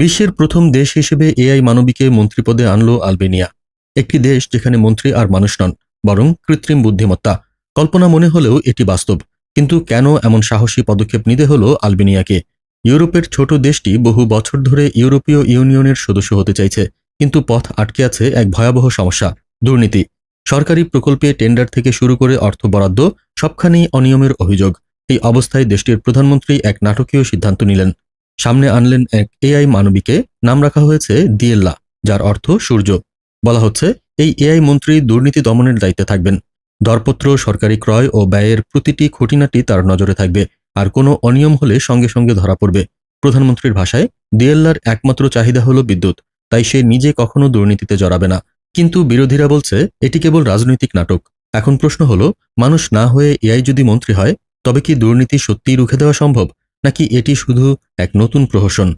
বিশ্বের প্রথম দেশ হিসেবে এআই মানবীকে মন্ত্রীপদে আনল আলবেনিয়া। একটি দেশ যেখানে মন্ত্রী আর মানুষ নন, বরং কৃত্রিম বুদ্ধিমত্তা। কল্পনা মনে হলেও এটি বাস্তব, কিন্তু কেন এমন সাহসী পদক্ষেপ নিতে হলো আলবেনিয়াকে? ইউরোপের ছোট দেশটি বহু বছর ধরে ইউরোপীয় ইউনিয়নের সদস্য হতে চাইছে, কিন্তু পথ আটকে আছে এক ভয়াবহ সমস্যা, দুর্নীতি। সরকারি প্রকল্পে টেন্ডার থেকে শুরু করে অর্থ বরাদ্দ, সবখানেই অনিয়মের অভিযোগ। এই অবস্থায় দেশটির প্রধানমন্ত্রী এক নাটকীয় সিদ্ধান্ত নিলেন। সামনে আনলেন এক এআই মানবীকে। নাম রাখা হয়েছে দিয়েল্লা, যার অর্থ সূর্য। বলা হচ্ছে, এই এআই মন্ত্রী দুর্নীতি দমনের দায়িত্বে থাকবেন। দরপত্র, সরকারি ক্রয় ও ব্যয়ের প্রতিটি খুঁটিনাটি তার নজরে থাকবে, আর কোনো অনিয়ম হলে সঙ্গে সঙ্গে ধরা পড়বে। প্রধানমন্ত্রীর ভাষায়, দিয়েল্লার একমাত্র চাহিদা হলো বিদ্যুৎ, তাই সে নিজে কখনো দুর্নীতিতে জড়াবে না। কিন্তু বিরোধীরা বলছে, এটি কেবল রাজনৈতিক নাটক। এখন প্রশ্ন হলো, মানুষ না হয়ে এআই যদি মন্ত্রী হয়, তবে কি দুর্নীতি সত্যিই রুখে দেওয়া সম্ভব? নাকি এটি শুধু এক নতুন প্রহসন?